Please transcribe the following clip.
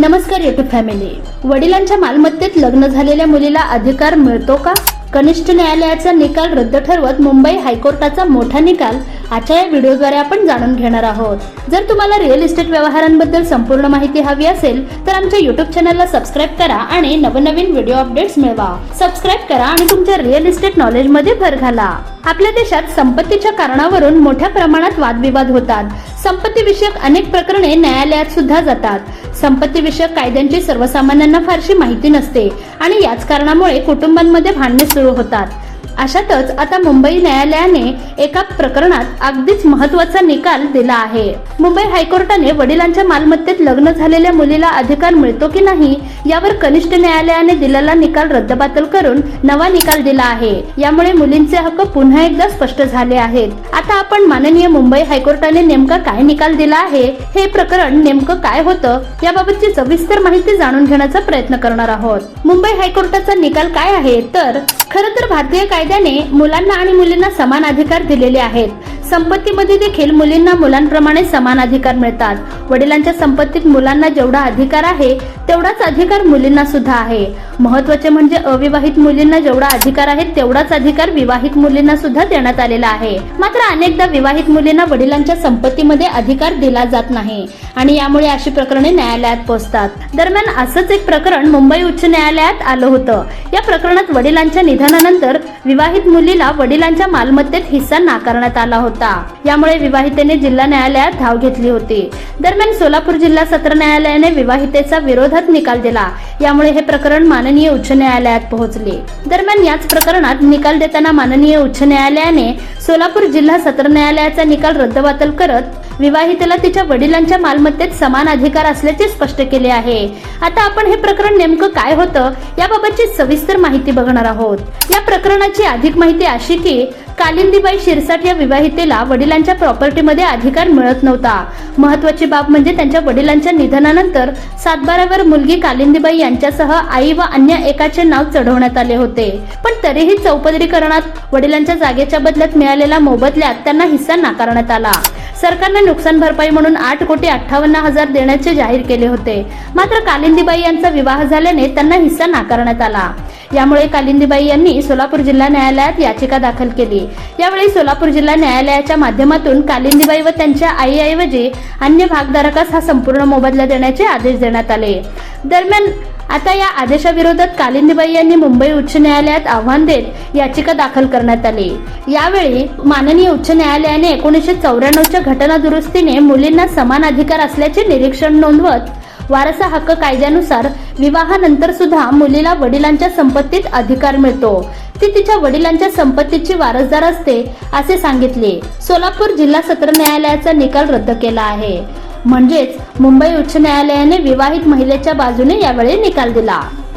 नमस्कार YouTube family. वडिलांच्या मालमत्तेत लग्न झालेल्या मुलीला अधिकार मिळतो का? कनिष्ठ न्यायालयाचा निकाल रद्द ठरवत मुंबई हायकोर्टाचा मोठा निकाल आजच्या या व्हिडिओद्वारे आपण जाणून घेणार आहोत. जर तुम्हाला रिअल इस्टेट व्यवहारांबद्दल संपूर्ण माहिती हवी असेल तर आमच्या युट्यूब चॅनलला सबस्क्राईब करा आणि नवनवीन व्हिडिओ अपडेट्स मिळवा. सबस्क्राईब करा आणि तुमच्या रिअल इस्टेट नॉलेजमध्ये भर घाला. आपल्या देशात संपत्तीच्या कारणावरून मोठ्या प्रमाणात वादविवाद होतात. संपत्ती विषयक अनेक प्रकरणे न्यायालयात सुद्धा जातात. संपत्ती विषयक कायद्यांची सर्वसामान्यांना फारशी माहिती नसते आणि याच कारणामुळे कुटुंबांमध्ये भांडणे सुरू होतात. अशातच आता मुंबई न्यायालयाने एका प्रकरणात अगदीच महत्त्वाचा निकाल दिला आहे. मुंबई हायकोर्टाने वडिलांच्या मालमत्तेत लग्न झालेल्या मुलीला अधिकार मिळतो की नाही यावर कनिष्ठ न्यायालयाने दिलेला निकाल रद्दबातल करून नवा निकाल दिला आहे. यामुळे मुलींचे हक्क पुन्हा एकदा स्पष्ट झाले आहेत. आता आपण माननीय मुंबई हायकोर्टाने नेमका काय निकाल दिला आहे हे प्रकरण नेमकं काय होतं याबाबतची सविस्तर माहिती जाणून घेण्याचा प्रयत्न करणार आहोत. मुंबई हायकोर्टाचा निकाल काय आहे? तर खर तर भारतीय कायद्याने मुलांना आणि मुलींना समान अधिकार दिलेले आहेत. संपत्तीमध्ये देखील मुलींना मुलांप्रमाणे समान अधिकार मिळतात. वडिलांच्या संपत्तीत मुलांना जेवढा अधिकार आहे तेवढाच अधिकार मुलींना सुद्धा आहे. महत्त्वाचे म्हणजे अविवाहित मुलींना जेवढा अधिकार आहे तेवढाच अधिकार विवाहित मुलींना सुद्धा देण्यात आलेला आहे. मात्र अनेकदा विवाहित मुलींना वडिलांच्या संपत्तीमध्ये अधिकार दिला जात नाही आणि यामुळे अशी प्रकरणे न्यायालयात पोहोचतात. दरम्यान असंच एक प्रकरण मुंबई उच्च न्यायालयात आलं होतं. या प्रकरणात वडिलांच्या निधनानंतर विवाहित मुलीला वडिलांच्या मालमत्तेत हिस्सा नाकारण्यात आला होता. होता. यामुळे विवाहितेने जिल्हा न्यायालयात धाव घेतली होती. दरम्यान सोलापूर जिल्हा सत्र न्यायालयाने विवाहितेचा विरोधात निकाल दिला. यामुळे हे प्रकरण माननीय उच्च न्यायालयात पोहोचले. दरम्यान याच प्रकरणात निकाल देताना माननीय उच्च न्यायालयाने सोलापूर जिल्हा सत्र न्यायालयाचा निकाल रद्दबातल करत विवाहितेला तिच्या वडिलांच्या मालमत्तेत समान अधिकार असल्याचे स्पष्ट केले आहे. आता आपण हे प्रकरण नेमकं काय होतं याबाबतची सविस्तर माहिती बघणार आहोत. या प्रकरणाची अधिक माहिती अशी की कालिंदीबाई शिरसाट या विवाहितेला वडिलांच्या प्रॉपर्टीमध्ये अधिकार मिळत नव्हता. महत्वाची बाब म्हणजे त्यांच्या वडिलांच्या निधनानंतर सातबारावर मुलगी कालिंदीबाई यांच्यासह आई व अन्य एकाचे नाव चढवण्यात आले होते. पण तरीही चौपदरीकरणात वडिलांच्या जागेच्या बदल्यात मिळालेल्या मोबदल्यात त्यांना हिस्सा नाकारण्यात आला. सरकारने नुकसान भरपाई म्हणून आठ कोटी अठ्ठावन्न हजार देण्याचे जाहीर केले होते. मात्र कालिंदीबाई यांचा विवाह झाल्याने त्यांना हिस्सा नाकारण्यात आला. यामुळे कालिंदीबाई यांनी सोलापूर जिल्हा न्यायालयात याचिका दाखल केली. यावेळी सोलापूर जिल्हा न्यायालयाच्या माध्यमातून कालिंदीबाई व त्यांच्या आईऐवजी अन्य भागधारकास हा संपूर्ण मोबदला देण्याचे आदेश देण्यात आले. दरम्यान आता या आदेशाविरोधात कालिंदीबाई यांनी मुंबई उच्च न्यायालयात आव्हान देत याचिका दाखल करण्यात आली. यावेळी माननीय उच्च न्यायालयाने एकोणीसशे चौऱ्याण्णवच्या घटना दुरुस्तीने मुलींना समान अधिकार असल्याचे निरीक्षण नोंदवत वारसा हक्क कायद्यानुसार विवाहानंतर सुद्धा मुलीला वडिलांच्या संपत्तीत अधिकार मिळतो. ती तिच्या वडिलांच्या संपत्तीची वारसदार असते असे सांगितले. सोलापूर जिल्हा सत्र न्यायालयाचा निकाल रद्द केला आहे. म्हणजेच मुंबई उच्च न्यायालयाने विवाहित महिलेच्या बाजूने यावेळी निकाल दिला.